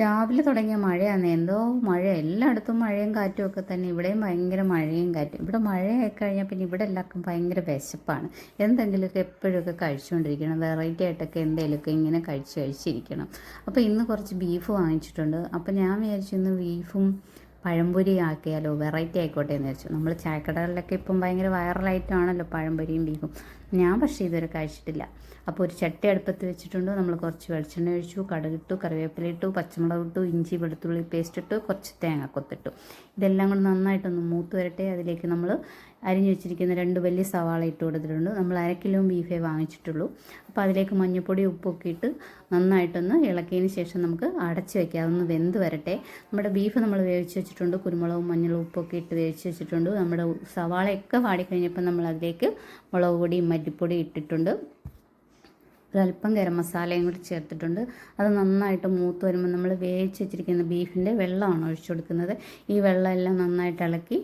രാവിലെ തുടങ്ങിയ മഴയാണ് എന്തോ മഴ എല്ലായിടത്തും മഴയും കാറ്റും ഒക്കെ തന്നെ. ഇവിടെയും ഭയങ്കര മഴയും കാറ്റും. ഇവിടെ മഴയായി കഴിഞ്ഞാൽ പിന്നെ ഇവിടെ എല്ലാവർക്കും ഭയങ്കര വിശപ്പാണ്. എന്തെങ്കിലുമൊക്കെ എപ്പോഴൊക്കെ കഴിച്ചുകൊണ്ടിരിക്കണം. വെറൈറ്റി ആയിട്ടൊക്കെ എന്തെങ്കിലുമൊക്കെ ഇങ്ങനെ കഴിച്ച് കഴിച്ചിരിക്കണം. അപ്പോൾ ഇന്ന് കുറച്ച് ബീഫ് വാങ്ങിച്ചിട്ടുണ്ട്. അപ്പോൾ ഞാൻ വിചാരിച്ചു ഇന്ന് ബീഫും പഴംപൊരി ആക്കിയാലോ വെറൈറ്റി ആയിക്കോട്ടെ എന്ന് വെച്ചു നമ്മൾ ചായക്കടകളിലൊക്കെ ഇപ്പം ഭയങ്കര വൈറലായിട്ടാണല്ലോ പഴംപൊരിയും ബീഫും. ഞാൻ പക്ഷേ ഇതുവരെ കഴിച്ചിട്ടില്ല. അപ്പോൾ ഒരു ചട്ടി അടുപ്പത്ത് വെച്ചിട്ടുണ്ട്. നമ്മൾ കുറച്ച് വെളിച്ചെണ്ണ ഒഴിച്ചു കടുകിട്ടു കറിവേപ്പില ഇട്ടു പച്ചമുളക് ഇട്ടു ഇഞ്ചി വെളുത്തുള്ളി പേസ്റ്റ് ഇട്ടു കുറച്ച് തേങ്ങ കൊത്തിട്ടു ഇതെല്ലാം കൂടി നന്നായിട്ടൊന്ന് മൂത്ത് വരട്ടെ. അതിലേക്ക് നമ്മൾ അരിഞ്ഞു വെച്ചിരിക്കുന്ന രണ്ട് വലിയ സവാള ഇട്ട് കൊടുത്തിട്ടുണ്ട്. നമ്മൾ അര കിലോ ബീഫേ വാങ്ങിച്ചിട്ടുള്ളൂ. അപ്പോൾ അതിലേക്ക് മഞ്ഞൾപ്പൊടി ഉപ്പൊക്കെ ഇട്ട് നന്നായിട്ടൊന്ന് ഇളക്കിയതിന് ശേഷം നമുക്ക് അടച്ച് വെക്കാം. അതൊന്ന് വെന്ത് വരട്ടെ. നമ്മുടെ ബീഫ് നമ്മൾ വേവിച്ച് വെച്ചിട്ടുണ്ട്. കുരുമുളകും മഞ്ഞളും ഉപ്പൊക്കെ ഇട്ട് വേവിച്ച് വെച്ചിട്ടുണ്ട്. നമ്മുടെ സവാളയൊക്കെ വാടിക്കഴിഞ്ഞപ്പോൾ നമ്മൾ അതിലേക്ക് മുളക് പൊടിയും മല്ലിപ്പൊടിയും ഇട്ടിട്ടുണ്ട്. ഒരല്പം ഗരം മസാലയും കൂടി ചേർത്തിട്ടുണ്ട്. അത് നന്നായിട്ട് മൂത്ത് വരുമ്പോൾ നമ്മൾ വേവിച്ച് വെച്ചിരിക്കുന്ന ബീഫിന്റെ വെള്ളമാണ് ഒഴിച്ചു കൊടുക്കുന്നത്. ഈ വെള്ളം എല്ലാം നന്നായിട്ട് ഇളക്കി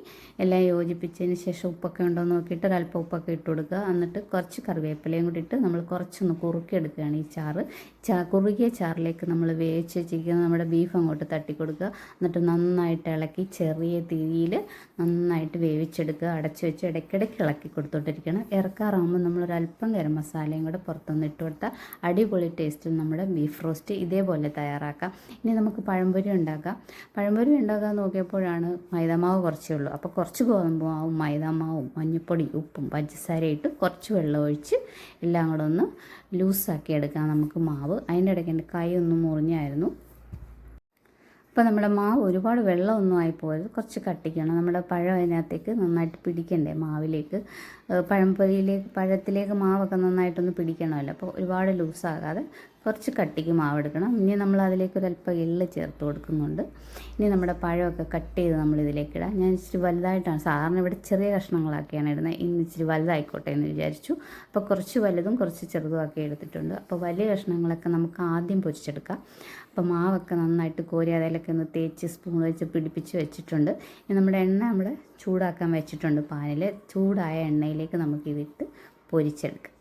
എല്ലാം യോജിപ്പിച്ചതിന് ശേഷം ഉപ്പൊക്കെ ഉണ്ടോ നോക്കിയിട്ട് ഒരല്പം ഉപ്പൊക്കെ ഇട്ട് കൊടുക്കുക. എന്നിട്ട് കുറച്ച് കറിവേപ്പിലയും കൂടി ഇട്ട് നമ്മൾ കുറച്ചൊന്ന് കുറുക്കിയെടുക്കുകയാണ് ഈ ചാറ്. ചാ കുറുകിയ ചാറിലേക്ക് നമ്മൾ വേവിച്ച് വെച്ചിരിക്കുന്ന നമ്മുടെ ബീഫ് അങ്ങോട്ട് തട്ടി കൊടുക്കുക. എന്നിട്ട് നന്നായിട്ട് ഇളക്കി ചെറിയ തീയിൽ നന്നായിട്ട് വേവിച്ചെടുക്കുക. അടച്ചു വെച്ച് ഇടയ്ക്കിടയ്ക്ക് ഇളക്കി കൊടുത്തോണ്ടിരിക്കണം. ഇറക്കാറാകുമ്പോൾ നമ്മളൊരല്പം ഗരം മസാലയും കൂടെ പുറത്തുനിന്ന് ഇട്ട് കൊടുത്താൽ അടിപൊളി ടേസ്റ്റിൽ നമ്മുടെ ബീഫ് റോസ്റ്റ് ഇതേപോലെ തയ്യാറാക്കാം. ഇനി നമുക്ക് പഴംപൊരി ഉണ്ടാക്കാം. പഴംപൊരി ഉണ്ടാക്കാൻ നോക്കിയപ്പോഴാണ് മൈദമാവ് കുറച്ചേ ഉള്ളൂ. അപ്പോൾ കുറച്ച് ഗോതമ്പ് മാവും മൈദാമാവും മഞ്ഞൾപ്പൊടി ഉപ്പും പഞ്ചസാര ഇട്ട് കുറച്ച് വെള്ളം ഒഴിച്ച് എല്ലാം കൂടെ ഒന്ന് ലൂസാക്കി എടുക്കാം നമുക്ക് മാവ്. അതിന്റെ ഇടയ്ക്ക് എന്റെ കൈ ഒന്ന് മുറിഞ്ഞായിരുന്നു. അപ്പോൾ നമ്മുടെ മാവ് ഒരുപാട് വെള്ളമൊന്നും ആയി പോയത് കുറച്ച് കട്ടിക്കണം. നമ്മുടെ പഴം അതിനകത്തേക്ക് നന്നായിട്ട് പിടിക്കണ്ടേ മാവിലേക്ക്? പഴംപൊരിയിലേക്ക് പഴത്തിലേക്ക് മാവൊക്കെ നന്നായിട്ടൊന്ന് പിടിക്കണമല്ലോ. അപ്പോൾ ഒരുപാട് ലൂസാകാതെ കുറച്ച് കട്ടിക്ക് മാവ് എടുക്കണം ഇനി നമ്മൾ അതിലേക്ക് ഒരല്പം എള്ള് ചേർത്ത് കൊടുക്കുന്നുണ്ട്. ഇനി നമ്മുടെ പഴമൊക്കെ കട്ട് ചെയ്ത് നമ്മൾ ഇതിലേക്ക് ഇടാം. ഞാൻ ഇച്ചിരി വലുതായിട്ടാണ് സാധാരണ ഇവിടെ ചെറിയ കഷ്ണങ്ങളാക്കിയാണ് ഇടുന്നത്. ഇന്ന് ഇച്ചിരി വലുതായിക്കോട്ടെ എന്ന് വിചാരിച്ചു. അപ്പോൾ കുറച്ച് വലുതും കുറച്ച് ചെറുതുമൊക്കെ എടുത്തിട്ടുണ്ട്. അപ്പോൾ വലിയ കഷ്ണങ്ങളൊക്കെ നമുക്ക് ആദ്യം പൊരിച്ചെടുക്കാം. അപ്പോൾ മാവൊക്കെ നന്നായിട്ട് കോരി അതിലൊക്കെ ഒന്ന് തേച്ച് സ്പൂൺ വെച്ച് പിടിപ്പിച്ച് വെച്ചിട്ടുണ്ട്. ഇനി നമ്മുടെ എണ്ണ നമ്മൾ ചൂടാക്കാൻ വെച്ചിട്ടുണ്ട് പാനിൽ ചൂടായ എണ്ണയിലേക്ക് നമുക്കിതിട്ട് പൊരിച്ചെടുക്കാം.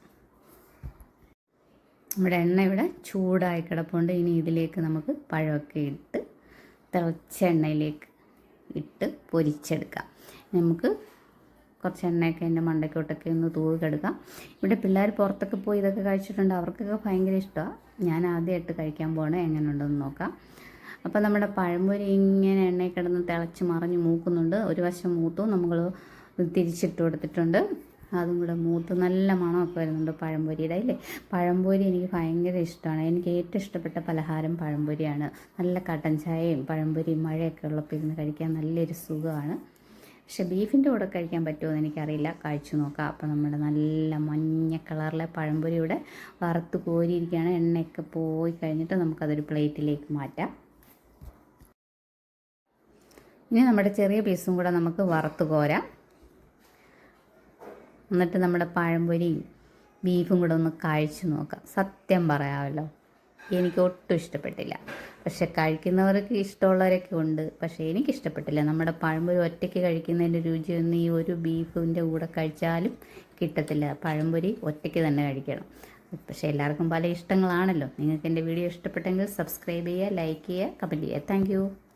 നമ്മുടെ എണ്ണ ഇവിടെ ചൂടായി കിടപ്പുണ്ട്. ഇനി ഇതിലേക്ക് നമുക്ക് പഴമൊക്കെ ഇട്ട് തിളച്ച എണ്ണയിലേക്ക് ഇട്ട് പൊരിച്ചെടുക്കാം. നമുക്ക് കുറച്ച് എണ്ണയൊക്കെ എന്റെ മണ്ടയ്ക്കോട്ടൊക്കെ ഒന്ന് തൂവിക്കെടുക്കാം ഇവിടെ പിള്ളേർ പുറത്തൊക്കെ പോയി ഇതൊക്കെ കഴിച്ചിട്ടുണ്ട്. അവർക്കൊക്കെ ഭയങ്കര ഇഷ്ടമാണ്. ഞാൻ ആദ്യമായിട്ട് കഴിക്കാൻ പോകണേ എങ്ങനെ ഉണ്ടെന്ന് നോക്കാം. അപ്പോൾ നമ്മുടെ പഴംപൊരി ഇങ്ങനെ എണ്ണയിൽ കിടന്ന് തിളച്ച് മറിഞ്ഞ് മൂക്കുന്നുണ്ട്. ഒരു വശം മൂത്തു. നമ്മൾ തിരിച്ചിട്ട് കൊടുത്തിട്ടുണ്ട്. അതും കൂടെ മൂത്ത് നല്ല മണമൊക്കെ വരുന്നുണ്ട് പഴംപൊരിയുടെ അല്ലേ? പഴംപൊരി എനിക്ക് ഭയങ്കര ഇഷ്ടമാണ്. എനിക്ക് ഏറ്റവും ഇഷ്ടപ്പെട്ട പലഹാരം പഴംപൊരിയാണ്. നല്ല കട്ടൻ ചായയും പഴംപൊരിയും മഴയൊക്കെ ഉള്ളപ്പോൾ ഇരുന്ന് കഴിക്കാൻ നല്ലൊരു സുഖമാണ്. പക്ഷെ ബീഫിന്റെ കൂടെ കഴിക്കാൻ പറ്റുമോ എന്ന് എനിക്കറിയില്ല. കഴിച്ചു നോക്കാം. അപ്പോൾ നമ്മുടെ നല്ല മഞ്ഞ കളറിലെ പഴംപൊരി ഇവിടെ വറുത്ത് കോരിയിരിക്കുകയാണ്. എണ്ണയൊക്കെ പോയി കഴിഞ്ഞിട്ട് നമുക്കതൊരു പ്ലേറ്റിലേക്ക് മാറ്റാം. ഇനി നമ്മുടെ ചെറിയ പീസും കൂടെ നമുക്ക് വറുത്ത് കോരാം. എന്നിട്ട് നമ്മുടെ പഴംപൊരിയും ബീഫും കൂടെ ഒന്ന് കഴിച്ചു നോക്കാം. സത്യം പറയാമല്ലോ. എനിക്ക് ഒട്ടും ഇഷ്ടപ്പെട്ടില്ല. പക്ഷെ കഴിക്കുന്നവർക്ക് ഇഷ്ടമുള്ളവരൊക്കെ ഉണ്ട്. പക്ഷേ എനിക്ക് ഇഷ്ടപ്പെട്ടില്ല. നമ്മുടെ പഴംപൊരി ഒറ്റയ്ക്ക് കഴിക്കുന്നതിന്റെ രുചിയൊന്നും ഈ ഒരു ബീഫിന്റെ കൂടെ കഴിച്ചാലും കിട്ടത്തില്ല. പഴംപൊരി ഒറ്റയ്ക്ക് തന്നെ കഴിക്കണം. പക്ഷേ എല്ലാവർക്കും പല ഇഷ്ടങ്ങളാണല്ലോ. നിങ്ങൾക്ക് എന്റെ വീഡിയോ ഇഷ്ടപ്പെട്ടെങ്കിൽ സബ്സ്ക്രൈബ് ചെയ്യുക ലൈക്ക് ചെയ്യുക കമന്റ് ചെയ്യുക. താങ്ക്